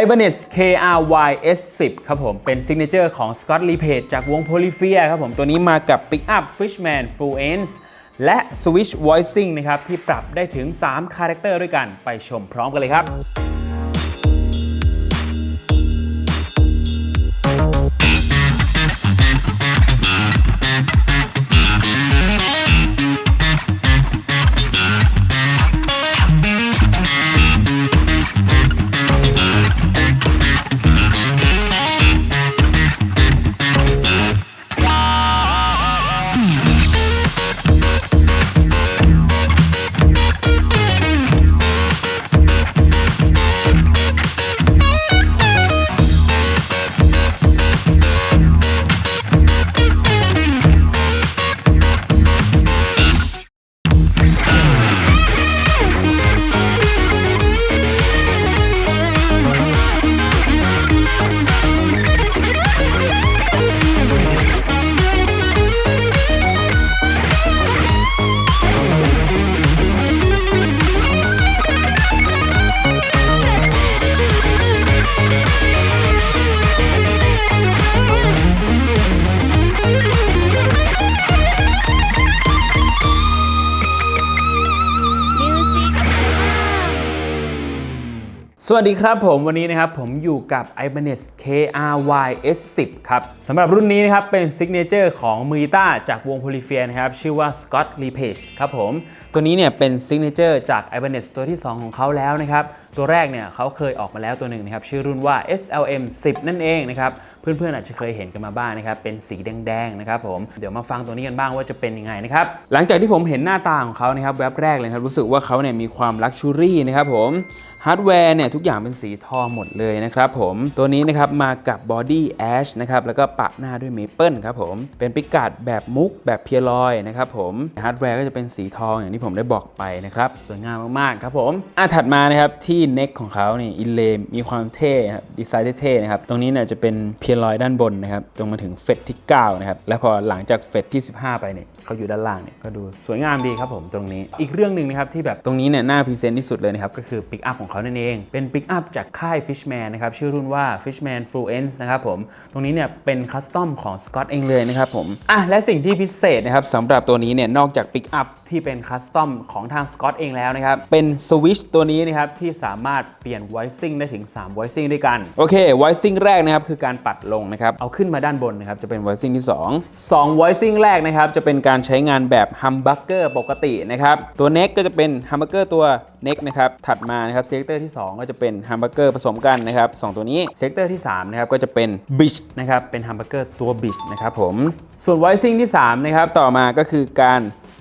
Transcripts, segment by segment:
Ibanez KRY S10 ครับผม เป็นซิกเนเจอร์ของ Scott l e p a g e จากวง Polyphia ครับผม ตัวนี้มากับ Pickup Fishman Fluence และ Switch Voicing นะครับ ที่ปรับได้ถึง 3 คาแรคเตอร์ด้วยกัน ไปชมพร้อมกันเลยครับ สวัสดีครับผมวันนี้นะครับผมอยู่กับ Ibanez KRY S10 ครับสำหรับรุ่นนี้นะครับเป็นซิกเนเจอร์ของมือกีตาร์จากวงโพลิเฟียนะครับชื่อว่า Scott l e p a g e ครับผมตัวนี้เนี่ยเป็นซิกเนเจอร์จาก Ibanez ตัวที่ 2 ของเขาแล้วนะครับตัวแรกเนี่ยเขาเคยออกมาแล้วตัวหนึ่งนะครับชื่อรุ่นว่า SLM 10 นั่นเองนะครับ เพื่อนๆอาจจะเคยเห็นกันมาบ้างนะครับเป็นสีแดงๆนะครับผมเดี๋ยวมาฟังตัวนี้กันบ้างว่าจะเป็นยังไงนะครับหลังจากที่ผมเห็นหน้าตาของเขานะครับแวบแรกเลยครับรู้สึกว่าเขาเนี่ยมีความลักชูรี่นะครับผมฮาร์ดแวร์เนี่ยทุกอย่างเป็นสีทองหมดเลยนะครับผมตัวนี้นะครับมากับบอดี้แอชนะครับแล้วก็ปะหน้าด้วยเมเปิลครับผมเป็นปิกัดแบบมุกแบบเพียรอยนะครับผมฮาร์ดแวร์ก็จะเป็นสีทองอย่างที่ผมได้บอกไปนะครับสวยงามมากๆครับผมอะถัดมานะครับที่เน็กของเขาเนี่ยอินเลมมีความเท่ครับดีไซน์เท่ๆนะครับตรงนี้เนี่ยจะเป็นเพียรอยด้านบนนะครับตรงมาถึงเฟดที่ 9 นะครับ แล้วพอหลังจากเฟดที่ 15 ไปเนี่ยเขาอยู่ด้านล่างเนี่ยก็ดูสวยงามดีครับผมตรงนี้ อีกเรื่องหนึ่งนะครับที่แบบตรงนี้เนี่ยน่าพรีเซนต์ที่สุดเลยนะครับ ก็คือปิกอัพของเขานั่นเอง เป็นปิกอัพจากค่าย Fishman นะครับ ชื่อรุ่นว่า Fishman Fluence นะครับผม ตรงนี้เนี่ยเป็นคัสตอมของ Scott เองเลยนะครับผมอะและสิ่งที่พิเศษนะครับสำหรับตัวนี้เนี่ยนอกจากปิกอัพที่เป็นคัสตอมของทาง Scott เองแล้วนะครับเป็นสวิชตัวนี้นะครับที่สามารถเปลี่ยน voicing ได้ถึง3 voicing ด้วยกันโอเค voicing แรกนะครับคือการปัดลงนะครับ เอาขึ้นมาด้านบนนะครับ จะเป็น voicing ที่ 2 2 voicing แรกนะครับ จะเป็นการใช้งานแบบ humbucker ปกตินะครับ ตัว neck ก็จะเป็น humbucker ตัว neck นะครับ ถัดมานะครับ selector ที่ 2 ก็จะเป็น humbucker ผสมกันนะครับสองตัวนี้ selector ที่ 3 นะครับ ก็จะเป็น bridge นะครับ เป็น humbucker ตัว bridge นะครับผม ส่วน voicing ที่ 3 นะครับ ต่อมาก็คือการ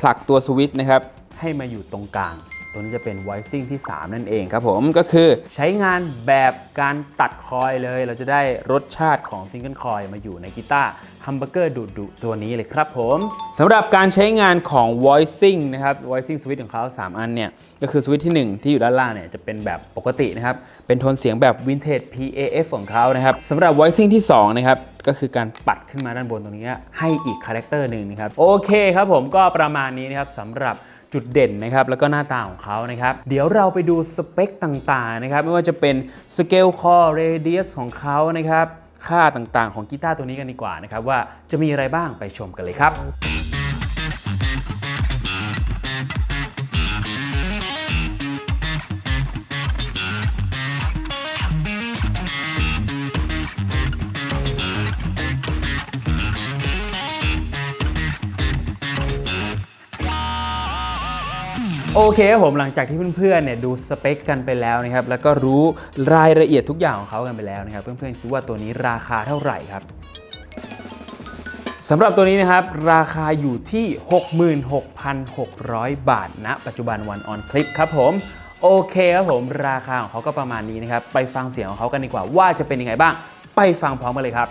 ผลักตัวสวิตช์นะครับ ให้มาอยู่ตรงกลาง ตัวนี้จะเป็น voicing ที่ 3 นั่นเองครับผมก็คือใช้งานแบบการตัดคอยเลย เราจะได้รสชาติของซิงเกิลคอยมาอยู่ในกีตาร์ฮัมเบอร์เกอร์ดุดุตัวนี้เลยครับผมสำหรับการใช้งานของ voicing นะครับ voicing switch ของเขา 3 อันเนี่ย ก็คือสวิตช์ที่ 1 ที่อยู่ด้านล่างเนี่ย จะเป็นแบบปกตินะครับ เป็นโทนเสียงแบบ vintage PAF ของเขานะครับสำหรับ voicing ที่ 2 นะครับก็คือการปัดขึ้นมาด้านบนตรงนี้ให้อีกคาแรคเตอร์หนึ่งนะครับโอเคครับผมก็ประมาณนี้นะครับสำหรับ จุดเด่นนะครับแล้วก็หน้าตาของเขานะครับเดี๋ยวเราไปดูสเปคต่างๆนะครับไม่ว่าจะเป็นสเกลคอเรเดียสของเขานะครับค่าต่างๆของกีตาร์ตัวนี้กันดีกว่านะครับว่าจะมีอะไรบ้างไปชมกันเลยครับ โอเคครับผมหลังจากที่เพื่อนๆเนี่ยดูสเปคกันไปแล้วนะครับแล้วก็รู้รายละเอียดทุกอย่างของเขากันไปแล้วนะครับเพื่อนๆคิดว่าตัวนี้ราคาเท่าไหร่ครับสำหรับตัวนี้นะครับ ราคาอยู่ที่ 66,600 บาทณปัจจุบันวันออนคลิปครับผมโอเคครับผมราคาของเขาก็ประมาณนี้นะครับ ไปฟังเสียงของเขากันดีกว่าว่าจะเป็นยังไงบ้าง ไปฟังพร้อมกันเลยครับ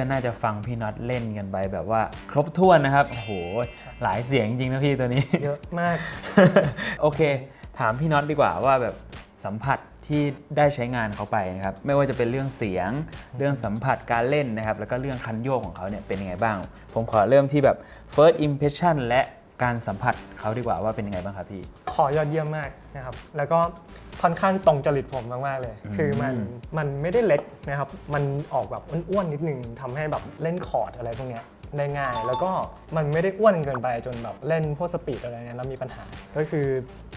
อนนี้เพื่อนๆน่าจะฟังพี่น็อตเล่นกันไปแบบว่า ครบถ้วนนะครับโอ้โหหลายเสียงจริงๆนะพี่ตัวนี้ เยอะมาก โอเค ถามพี่น็อตดีกว่าว่าแบบสัมผัสที่ได้ใช้งานเขาไปนะครับ ไม่ว่าจะเป็นเรื่องเสียง เรื่องสัมผัสการเล่นนะครับ แล้วก็เรื่องคันโยกของเขาเนี่ยเป็นยังไงบ้าง ผมขอเริ่มที่แบบ first impression และการสัมผัสเขาดีกว่าว่าเป็นยังไงบ้างครับพี่ ขอยอดเยี่ยมมาก นะครับแล้วก็ค่อนข้างตรงจริตผมมากๆเลย คือมันมันไม่ได้เล็กนะครับ มันออกแบบอ้วนๆนิดนึงทำให้แบบเล่นคอร์ดอะไรพวกเนี้ยได้ง่าย แล้วก็มันไม่ได้อ้วนเกินไปจนแบบเล่นพวกสปีดอะไรเนี่ยแล้วมีปัญหา ก็คือ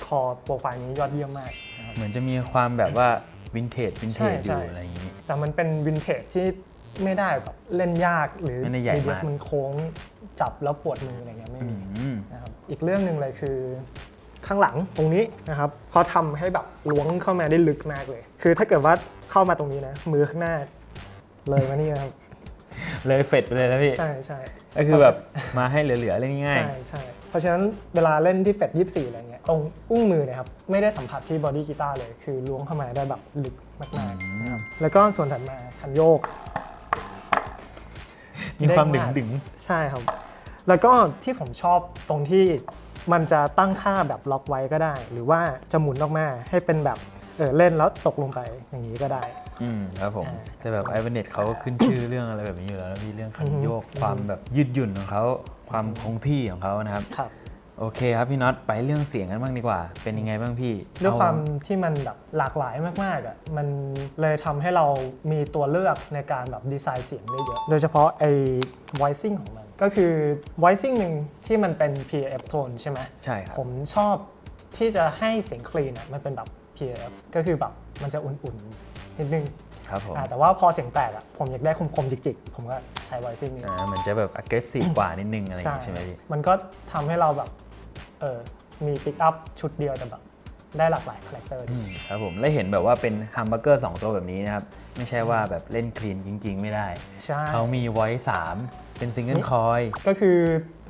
คอโปรไฟล์นี้ยอดเยี่ยมมากนะครับเหมือนจะมีความแบบว่าวินเทจวินเทจอใช่ยู่ใช่อะไรอย่างนี้ แต่มันเป็นวินเทจที่ไม่ได้แบบเล่นยากหรือไม่ได้ใหญ่มาก radius มันโค้งจับแล้วปวดมืออะไรเงี้ยไม่มีอืมนะครับอีกเรื่องหนึ่งเลยคือ ข้างหลังตรงนี้นะครับเขาทำให้แบบล้วงเข้ามาได้ลึกมากเลย คือถ้าเกิดว่าเข้ามาตรงนี้นะ มือข้างหน้า เลยมานี่นะครับเลยเฟดไปเลยนะพี่ ใช่ใช่ก็คือแบบมาให้เหลือๆเล่นง่าย ใช่ใช่เพราะฉะนั้นเวลาเล่นที่เฟดยี่สี่อะไรเงี้ยตรงอุ้งมือเนะครับไม่ได้สัมผัสที่บอดี้กีตาร์เลย คือล้วงเข้ามาได้แบบลึกมากๆนะครับแล้วก็ส่วนถัดมาคันโยกๆมีความดึงดึงใช่ครับ แล้วก็ที่ผมชอบตรงที่มันจะตั้งค่าแบบล็อกไว้ก็ได้ หรือว่าจะหมุนออกมาให้เป็นแบบเออเล่นแล้วตกลงไปอย่างนี้ก็ได้ อืมครับผมอ่าแต่แบบไอ a เน็ตเขาก็ขึ้นชื่อเรื่องอะไรแบบนี้อยู่แล้วนะพี่เรื่องคันโยกอือฮึความแบบยืดหยุ่นของเขาความคงที่ของเขานะครับ ครับ โอเคครับพี่น็อตไปเรื่องเสียงกันบ้างดีกว่า เป็นยังไงบ้างพี่ด้วยเอความที่มันแบบหลากหลายมากๆอะมันเลยทำให้เรามีตัวเลือกในการแบบดีไซน์เสียงได้เยอะ โดยเฉพาะไอ้ voicing ของมัน ก็คือ voicing หนึ่งที่มันเป็น PAF tone ใช่ไหมใช่ครับผมชอบที่จะให้เสียงคลีนอะมันเป็นแบบ PAF ก็คือแบบมันจะอุ่นๆนิดนึงครับผมอ่าแต่ว่าพอเสียงแตกอะผมอยากได้คมๆจิกๆ ผมก็ใช้ voicing นี่อ่าเหมือนจะแบบ aggressive กว่านิดนึงอะไรอย่างงี้ใช่ไหมพี่มันก็ทำให้เราแบบเออมีปิกอัพชุดเดียวแต่แบบ ได้หลากหลายคาแรคเตอร์อืมครับผมและเห็นแบบว่าเป็นฮัมเบอร์เกอร์สองตัวแบบนี้นะครับไม่ใช่ว่าแบบเล่นคลีนจริง ๆ ไม่ได้ ใช่เขามี voice 3เป็นซิงเกิลคอยก็คือ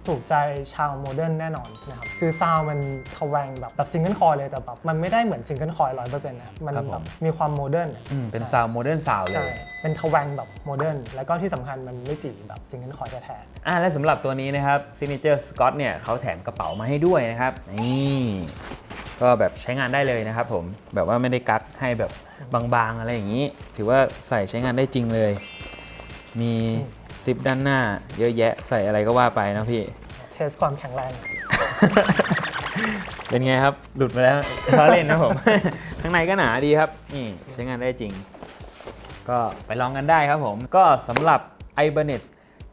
ถูกใจชาวโมเดิร์นแน่นอนนะครับ คือซาวมันทแวงแบบแบบซิงเกิลคอยเลยแต่แบบมันไม่ได้เหมือนซิงเกิลคอยร้อยเปอร์เซ็นต์นะมันครับผมแบบมีความโมเดิร์นอืมเป็นซาวโมเดิร์นซาวเลใช่ยเป็นทแวงแบบโมเดิร์นแล้วก็ที่สำคัญมันไม่จีแบบซิงเกิลคอยแท้อ่าและสำหรับตัวนี้นะครับ Signature Scott เนี่ยเขาแถมกระเป๋ามาให้ด้วยนะครับ นี่ ก็แบบใช้งานได้เลยนะครับผมแบบว่าไม่ได้กัดให้แบบบางๆอะไรอย่างนี้ ถือว่าใส่ใช้งานได้จริงเลย มีซิปด้านหน้า เยอะแยะใส่อะไรก็ว่าไปนะพี่ๆเทสความแข็งแรง เป็นไงครับ หลุดมาแล้วล้อเล่นนะผม ข้างในก็หนาดีครับนี่ใช้งานได้จริง ก็ไปลองกันได้ครับผม ก็สำหรับ Ibanez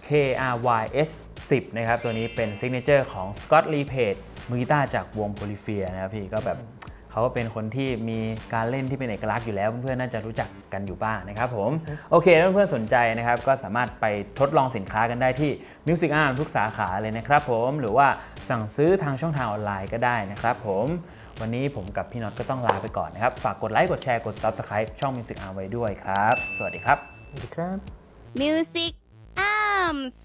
KRYS 10 นะครับ ตัวนี้เป็นซิกเนเจอร์ของ Scott l e p a g e มือกีตาร์จากวง Polyphia นะครับพี่ก็แบบเขาก็เป็นคนที่มีการเล่นที่เป็นเอกลักษณ์อยู่แล้วเพื่อนๆน่าจะรู้จักกันอยู่บ้างนะครับผมโอเคถ้าเพื่อนๆสนใจนะครับ ก็สามารถไปทดลองสินค้ากันได้ที่ Music Arm ทุกสาขาเลยนะครับผมหรือว่าสั่งซื้อทางช่องทางออนไลน์ก็ได้นะครับผมวันนี้ผมกับพี่น็อตก็ต้องลาไปก่อนนะครับ ฝากกดไลค์กดแชร์กด Subscribe ช่อง Music Arm ไว้ด้วยครับ สวัสดีครับ สวัสดีครับ Music Arms